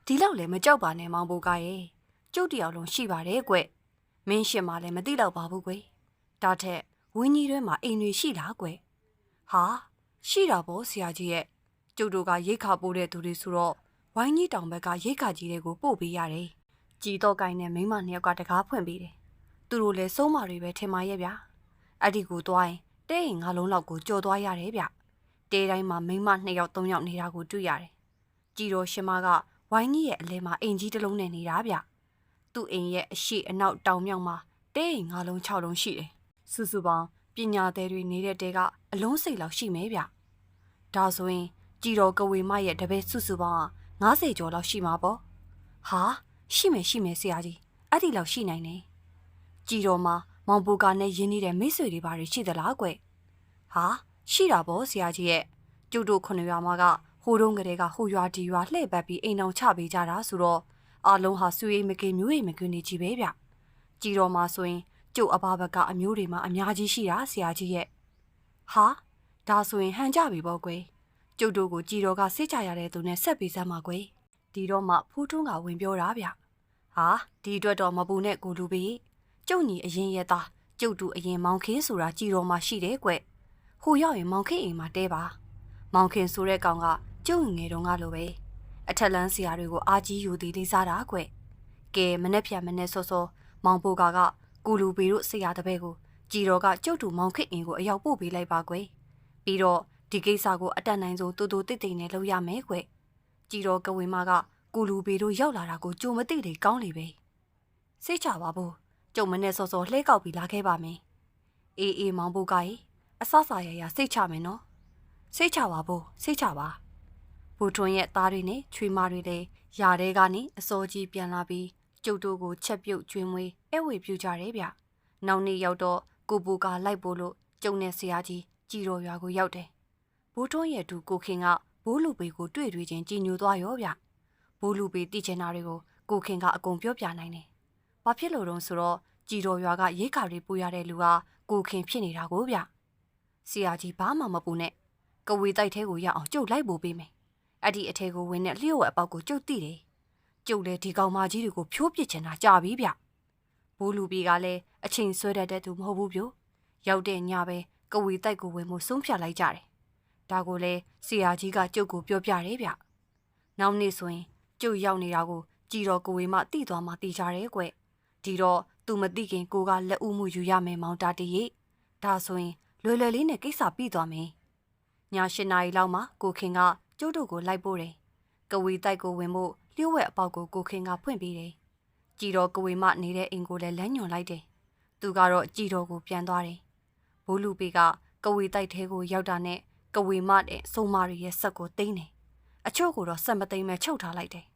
ဒီလောက်လည်းမကြောက်ပါနဲ့မောင်ဘိုကရဲ့ကျုပ်တယောက်လုံးရှိပါတယ်ကွမင်းရှင်မလည်းမသိတော့ပါဘူးကွဒါထက်ဝင်းကြီးတွဲမှာအိမ်တွေရှိလားကွဟာရှိတာပေါ့ဆရာကြီးရဲ့ကျုပ်တို့ကရိတ်ခါပိုးတဲ့သူတွေဆိုတော့ဝိုင်းကြီးတောင်ဘက်ကရိတ်ခါကြီးတွေကိုပို့ပေးရတယ် ကြည်တော့ကိုင်းနဲ့မိန်းမနှစ်ယောက်ကတကားဖွင့်ပေးတယ်သူတို့လည်းစိုးမာတွေပဲထင်ပါရဲ့ဗျာအဲ့ဒီကိုသွားရင်တဲရင်ငါလုံးလောက်ကိုကြော်သွားရတယ်ဗျတဲတိုင်းမှာမိန်းမနှစ်ယောက်သုံးယောက်နေတာကိုတွေ့ရတယ်ကြည်တော်ရှင်မကဝိုင်းကြီးရဲ့အလဲမှာအိမ်ကြီးတစ်လုံးနဲ့နေတာဗျသူ့အိမ်ရဲ့အရှိအနောက်တောင်မြောက်မှာတဲရင်ငါလုံး6လုံးရှိတယ်စုစုပေါင်းပညာသည်တွေနေတဲ့တဲကအလုံးစိတ်လောက်ရှိမဲဗျဒါဆိုရင်ကြည်တော်ကဝေမရဲ့တပည့်စုစုပေါင်းက90ကျော်လောက်ရှိမှာပေါ့ဟာ ရှိမယ်ရှိမယ်ဆရာကြီးအဲ့ဒီလောက်ရှိနိုင်တယ်ကြည်တော်မှာမောင်ပူကာနဲ့ရင်းနေတဲ့မိတ်ဆွေတွေဘာတွေရှိသလားကွဟာရှိတာပေါ့ဆရာကြီးရဲ့ကျုပ်တို့ခုနှစ်ရွာမှာကဟိုတုန်းကတည်းကဟိုရွာဒီရွာလှည့်ပတ်ပြီးအိမ်အောင်ချပေးကြတာဆိုတော့အလုံးဟာစွေးမကေမျိုးရိမ်မကွင်းနေကြီးပဲဗျကြည်တော်မှာဆိုရင်ကျုပ်အဘဘကအမျိုးတွေမှာအများကြီးရှိတာဆရာကြီးရဲ့ဟာဒါဆိုရင်ဟန်ကြပြီပေါ့ကွယ်ကျုပ်တို့ကိုကြည်တော်ကစိတ်ချရတဲ့သူနဲ့ဆက်ပြီးစမ်းပါကွယ်ဒီတော့မှဖူးထွန်းကဝင်ပြောတာဗျ ဟာဒီအတွက်တော့မပူနဲ့ကိုလူပေကျုပ်ညီအရင်ရဲ့သားကျုပ်တူအရင်မောင်ခင်းဆိုတာကြည်တော်မှရှိတယ်ကွဟိုရောက်ရင်မောင်ခင်းအိမ်မှာတဲပါ မောင်ခင်ဆိုတဲ့ကောင်ကကျုပ်ငယ်တုန်းကလိုပဲအထက်လန်းဆရာတွေကိုအာကြီးယူသည်လေးစားတာကွကဲမနဲ့ဖြတ်မနဲ့စောစောမောင်ပိုကာကကူလူပေတို့ဆရာတပည့်ကိုကြည်တော်ကကျုပ်တူမောင်ခစ်အင်ကိုအရောက်ပို့ပေးလိုက်ပါကွယ်ပြီးတော့ဒီကိစ္စကိုအတက်နိုင်ဆုံးတူတူတိတ်တိတ်နဲ့လုပ်ရမယ်ကွကြည်တော်ကဝေမက ကူလူပေတို့ရောက်လာတာကိုကြုံမသိလေကောင်းလေပဲစိတ်ချပါဘူးကျုံမနဲ့စောစောလှဲကောက်ပြီးလာခဲ့ပါမယ်အေးအေးမောင်ပိုကကြီးအဆဆရရစိတ်ချမယ်နော်စိတ်ချပါဘူးစိတ်ချပါဘူထွန်းရဲ့သားတွေနဲ့ချွေးမတွေလည်းယာတဲကနေအစောကြီးပြန်လာပြီးကျုပ်တို့ကိုချက်ပြုတ်ကျွေးမွေးအဲဝေပြူကြတယ်ဗျ။နောက်နေ့ရောက်တော့ကိုပူကလိုက်ပို့လို့ကျုံနဲ့ဆရာကြီးကြည်တော်ရွာကိုရောက်တယ်။ဘိုးထွန်းရဲ့သူကိုခင်ကဘိုးလူပေကိုတွေ့တွေ့ချင်းကြည်ညိုသွားရောဗျ။ ဘိုးလူပေတည်ချင်တာတွေကိုကိုခင်ကအကုန်ပြောပြနိုင်တယ်။ဘာဖြစ်လို့တုံးဆိုတော့ကြည်တော်ရွာကရိတ်ခါတွေပူရတဲ့လူကကိုခင်ဖြစ်နေတာကိုဗျ။ဆရာကြီးဘာမှမပူနဲ့ကဝေတိုက်ထဲကိုရအောင်ကျုပ်လိုက်ပို့ပေးမယ်။အဲ့ဒီအထဲကိုဝင်တဲ့လျှို့ဝက်အပေါက်ကိုကျုပ်သိတယ်။ကျုပ်လည်းဒီကောင်မကြီးတွေကိုဖြိုးပစ်ချင်တာကြာပြီဗျ။ဘိုးလူပီကလည်းအချိန်ဆွဲတတ်တဲ့သူမဟုတ်ဘူးပြို။ရောက်တဲ့ညပဲကဝေတိုက်ကိုဝင်မှုဆုံးဖြတ်လိုက်ကြတယ်။ဒါကိုလည်းဆရာကြီးကကျုပ်ကိုပြောပြတယ်ဗျ။နောက်နေ့ဆိုရင် ကျုပ်ရောက်နေတာကိုကြည်တော်ကဝေမတိသွားမှတိကြတယ်ကွ။ဒီတော့သူမသိခင်ကိုကလက်ဦးမှုယူရမယ်မောင်တာတရေ။ဒါဆိုရင်လွယ်လွယ်လေးနဲ့ကိစ္စပြီးသွားမယ်။ည၈နာရီလောက်မှာကိုခင်ကကျိုးတို့ကိုလိုက်ပို့တယ်။ကဝေတိုက်ကိုဝင်ဖို့လျှို့ဝှက်အပေါက်ကိုကိုခင်ကဖွင့်ပေးတယ်။ကြည်တော်ကဝေမနေတဲ့အိမ်ကိုလည်းလမ်းညွန်လိုက်တယ်။သူကတော့ကြည်တော်ကိုပြန်သွားတယ်။ဘိုးလူပေကကဝေတိုက်ထဲကိုရောက်တာနဲ့ကဝေမတဲ့စုံမာရီရဲ့ဆက်ကိုသိမ်းတယ်။အချို့ကိုတော့ဆက်မသိမ်းမဲ့ချုပ်ထားလိုက်တယ်။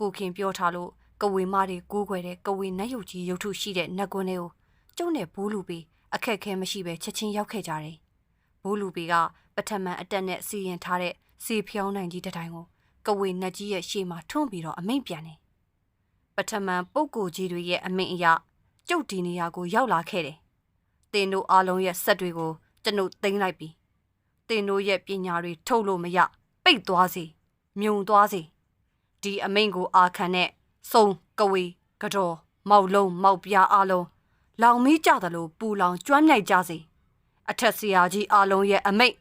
ကိုခင်ပြောထားလို့ကဝေမတွေကိုးခွဲတဲ့ကဝေနတ်ရုပ်ကြီးရုပ်ထုရှိတဲ့နတ်ကွန်းတွေကိုကျုံနဲ့ဘိုးလူပေအခက်ခဲမရှိပဲချက်ချင်းရောက်ခဲ့ကြတယ်။ဘိုးလူပေကပထမန်အတက်နဲ့စီရင်ထားတဲ့စီဖြောင်းနိုင်ကြီးတတိုင်းကိုကဝေနတ်ကြီးရဲ့ရှေ့မှာထွန်းပြီးတော့အမိန့်ပြန်တယ်။ပထမန်ပုပ်ကိုကြီးတွေရဲ့အမိန့်အရကျုပ်ဒီနေရာကိုရောက်လာခဲ့တယ်။တင်တို့အားလုံးရဲ့ဆက်တွေကိုကျွန်ုပ်သိမ်းလိုက်ပြီ။တင်တို့ရဲ့ပညာတွေထုတ်လို့မရပိတ်သွားစေမြုံသွားစေ ဒီအမိန့်ကိုအာခံတဲ့စုံကဝေကတော်မောက်လုံးမောက်ပြားအားလုံးလောင်မီးကြသလိုပူလောင်ကျွမ်းမြိုက်ကြစေအထက်ဆရာကြီးအားလုံးရဲ့အမိန့်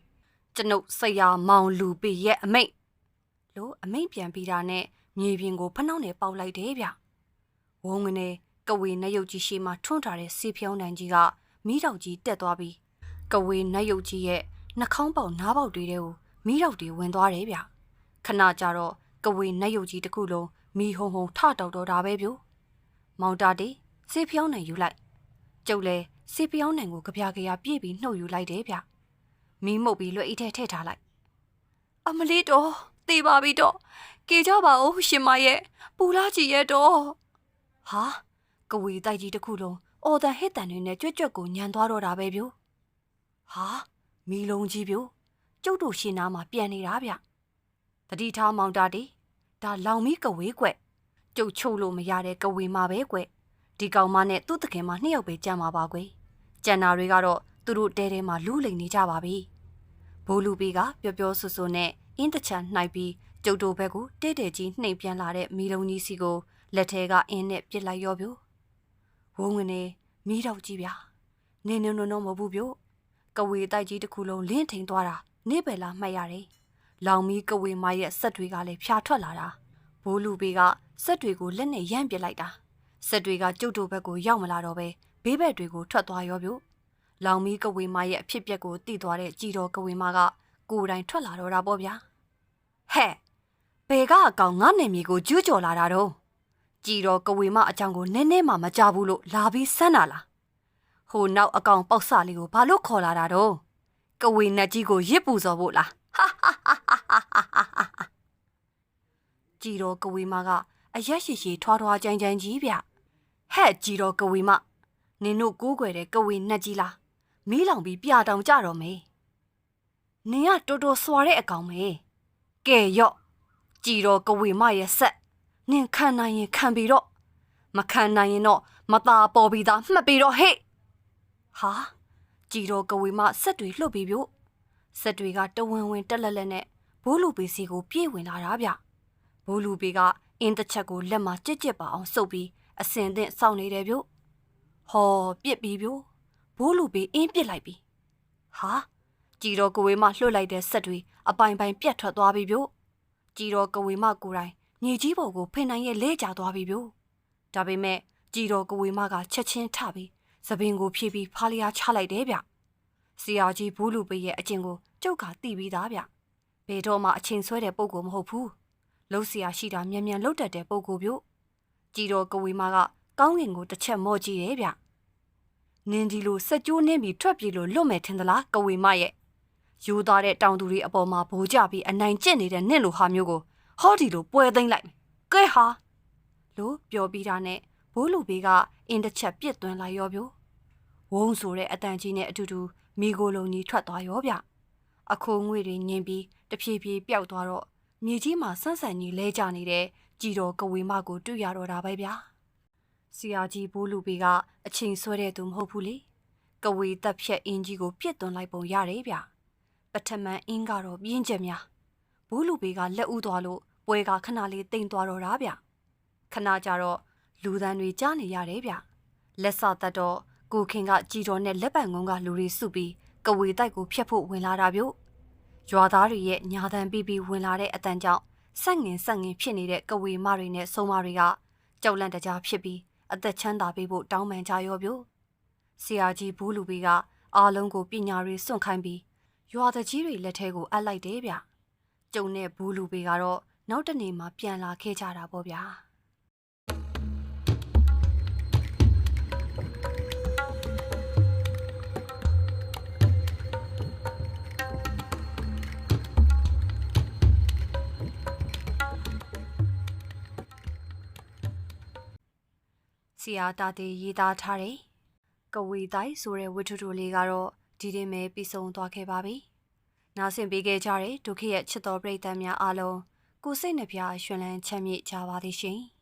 ကျွန်ုပ်ဆရာမောင်လူပေရဲ့အမိတ်လို့အမိတ်ပြန်ပြီးတာနဲ့မြေပြင်ကိုဖနှောင်းနဲ့ပေါက်လိုက်တယ်ဗျဝုံငနေကဝေနတ်ရုပ်ကြီးရှေ့မှာထွန်းထားတဲ့စီဖြောင်းနိုင်ကြီးကမိတော့ကြီးတက်သွားပြီးကဝေနတ်ရုပ်ကြီးရဲ့နှာခေါင်းပေါက်နားပေါက်တွေထဲကိုမိတော့တွေဝင်သွားတယ်ဗျခဏကြာတော့ ကဝေနတ်ရုပ်ကြီးတစ်ခုလုံးမိဟုံဟုံထတောက်တော့တာပဲဗျမောင်တာတီစီဖြောင်းနိုင်ယူလိုက်ကျုပ်လဲစီဖြောင်းနိုင်ကိုကြပြကြရပြည့်ပြီးနှုတ်ယူလိုက်တယ်ဗျမီးမှုတ်ပြီးလွှဲအိတ်ထဲထည့်ထားလိုက်အမလေးတော့တေးပါပြီတော့ကေကြပါဦးရှင်မရဲ့ပူလာကြည့်ရဲ့တော့ဟာကဝေတိုက်ကြီးတစ်ခုလုံးအော်တန်ဟစ်တန်တွေနဲ့ကြွက်ကြွက်ကိုညံသွားတော့တာပဲဗျဟာမီလုံးကြီးဗျကျုပ်တို့ရှင်နာမှာပြန်နေတာဗျတတိထားမောင်တာတီ ဒါလောင်မီကဝေးကွက်ကျုပ်ချုပ်လို့မရတဲ့ကဝေမှာပဲကွဒီကောင်မနဲ့သူ့တခင်မနှစ်ယောက်ပဲကြံပါပါကွကြံနာတွေကတော့သူတို့တဲထဲမှာလူးလိန်နေကြပါပြီဘိုးလူပီကပျော်ပျော်ဆူဆူနဲ့အင်းတချံနှိုက်ပြီးကျုပ်တို့ဘက်ကိုတဲတဲကြီးနှိမ်ပြန်လာတဲ့မီလုံးကြီးစီကိုလက်ထဲကအင်းနဲ့ပစ်လိုက်ရောပြိုဝုံငနေမီးတော့ကြီးဗျာနင်းနုံနုံမဟုတ်ဘူးပြိုကဝေတိုက်ကြီးတစ်ခုလုံးလင်းထိန်သွားတာနေပဲလားမှတ်ရတယ် လောင်မီကဝေမရဲ့ဆက်တွေကလည်းဖြာထွက်လာတာဘိုးလူပေကဆက်တွေကိုလက်နဲ့ရမ်းပစ်လိုက်တာဆက်တွေကကျုပ်တို့ဘက်ကိုရောက်မလာတော့ပဲဘေးဘက်တွေကိုထွက်သွားရောပြိုလောင်မီကဝေမရဲ့အဖြစ်ပြက်ကိုတိသွားတဲ့ကြည်တော်ကဝေမကကိုယ်တိုင်ထွက်လာတော့တာပေါ့ဗျာဟဲ့ဘယ်ကအကောင်ငါနယ်မြေကိုကျူးကျော်လာတာတော့ကြည်တော်ကဝေမအကြောင်းကိုနည်းနည်းမှမကြဘူးလို့လာပြီးဆန်းတာလားဟိုနောက်အကောင်ပေါက်ဆလေးကိုဘာလို့ခေါ်လာတာတော့ ကဝေနတ်ကြီးကိုရစ်ပူစော်ဖို့လားဟာဟာဟာဟာဟာဟာကြည်တော်ကဝေမကအရက်ရှိရှိထွားထွားကြမ်းကြမ်းကြီးဗျဟဲ့ကြည်တော်ကဝေမနင်တို့ကိုးကွယ်တဲ့ကဝေနတ်ကြီးလားမီးလောင်ပြီးပြတောင်ကြတော့မေနင်ကတော်တော်စွာတဲ့အကောင်မေကဲရော့ကြည်တော်ကဝေမရဲ့ဆက်နင်ခံနိုင်ရင်ခံပြီးတော့မခံနိုင်ရင်တော့မตาပေါ်ပြီးသားမှတ်ပြီးတော့ဟေ့ဟာ ကြည်တော်ကဝေမဆက်တွေလှုပ်ပြီးပြို့ဆက်တွေကတဝင်းဝင်းတက်လက်လက်နဲ့ဘိုးလူပေစီကိုပြေးဝင်လာတာဗျဘိုးလူပေကအင်းတစ်ချက်ကိုလက်မှာကြစ်ကြစ်ပါအောင်စုပ်ပြီးအစင်သင့်စောင့်နေတယ်ပြို့ဟောပြစ်ပြီးပြို့ဘိုးလူပေအင်းပြစ်လိုက်ပြီဟာကြည်တော်ကဝေမလှုပ်လိုက်တဲ့ဆက်တွေအပိုင်ပိုင်ပြတ်ထွက်သွားပြီပြို့ကြည်တော်ကဝေမကိုယ်တိုင်မြေကြီးပေါ်ကိုဖိနိုင်ရဲ့လဲကျသွားပြီပြို့ဒါပေမဲ့ကြည်တော်ကဝေမကချက်ချင်းထပြီး သပင်ကိုဖြည့်ပြီးဖားလျားချလိုက်တယ်ဗျ။ဆရာကြီးဘူးလူပရဲ့အကျင်ကိုကျုပ်ကသိပြီးသားဗျ။ဘယ်တော့မှအချိန်ဆွဲတဲ့ပုံကိုမဟုတ်ဘူး။လှုပ်ဆရာရှိတာမြန်မြန်လှုပ်တတ်တဲ့ပုံကိုပြို့။ကြည်တော်ကဝေမာကကောင်းငင်ကိုတစ်ချက်မော့ကြည့်တယ်ဗျ။နင်းဒီလိုစက်ကြိုးနှင်းပြီးထွက်ပြေးလို့လွတ်မယ်ထင်သလားကဝေမာရဲ့။ယူသားတဲ့တောင်သူတွေအပေါ်မှာဘိုးကြပြီးအနိုင်ကျင့်နေတဲ့နင့်လိုဟာမျိုးကိုဟောဒီလိုပွဲသိမ့်လိုက်။ကဲဟာလို့ပြောပြီးတာနဲ့ဘိုးလူဘေးကအင်းတစ်ချက်ပြစ်သွင်းလိုက်ရောပြို့ ဝုံဆိုတဲ့အတန်ကြီးနဲ့အတူတူမိโกလုံးကြီးထွက်သွားရောဗျအခိုးငွေတွေညင်ပြီးတဖြည်းဖြည်းပျောက်သွားတော့မြေကြီးမှာဆန်းဆန်ကြီးလဲကျနေတဲ့ကြည်တော်ကဝေမကိုတွေ့ရတော့တာပဲဗျာဆရာကြီးဘိုးလူဘေးကအချိန်ဆွဲတဲ့သူမဟုတ်ဘူးလေကဝေတက်ဖြက်အင်းကြီးကိုပြစ်သွင်းလိုက်ပုံရတယ်ဗျပထမန်အင်းကတော့ပြင်းချက်များဘိုးလူဘေးကလက်ဦးသွားလို့ပွဲကခဏလေးတိမ်သွားတော့တာဗျခဏကြတော့လူသံတွေကြားနေရတယ်ဗျလက်စတတ်တော့ ကိုခင်ကကြည်တော်နဲ့လက်ပံငုံကလူတွေစုပြီးကဝေတိုက်ကိုဖျက်ဖို့ဝင်လာတာဗျရွာသားတွေရဲ့ညာတန်ပြီးပြီးဝင်လာတဲ့အတန်ကြောင့်ဆက်ငင်ဆက်ငင်ဖြစ်နေတဲ့ကဝေမတွေနဲ့ဆုံးမတွေကကြောက်လန့်တကြားဖြစ်ပြီးအသက်ချမ်းသာပေးဖို့တောင်းပန်ကြရောဗျဆရာကြီးဘူးလူဘေးကအားလုံးကိုပညာတွေစွန့်ခိုင်းပြီးရွာတကြီးတွေလက်ထဲကိုအပ်လိုက်တယ်ဗျကျုံနဲ့ဘူးလူဘေးကတော့နောက်တနေ့မှပြန်လာခဲ့ကြတာပေါ့ဗျာ ဆရာတာတေရေးသားထားတယ်။ကဝေတိုင်းဆိုတဲ့ဝတ္ထုတိုလေးကတော့ဒီတင်ပဲပြီးဆုံးသွားခဲ့ပါပြီ။နားဆင်ပေးခဲ့ကြတဲ့ဒုက္ခရဲ့ချစ်တော်ပရိသတ်များအားလုံးကိုစိတ်နှပြရွှင်လန်းချမ်းမြေ့ကြပါသည်ရှင်။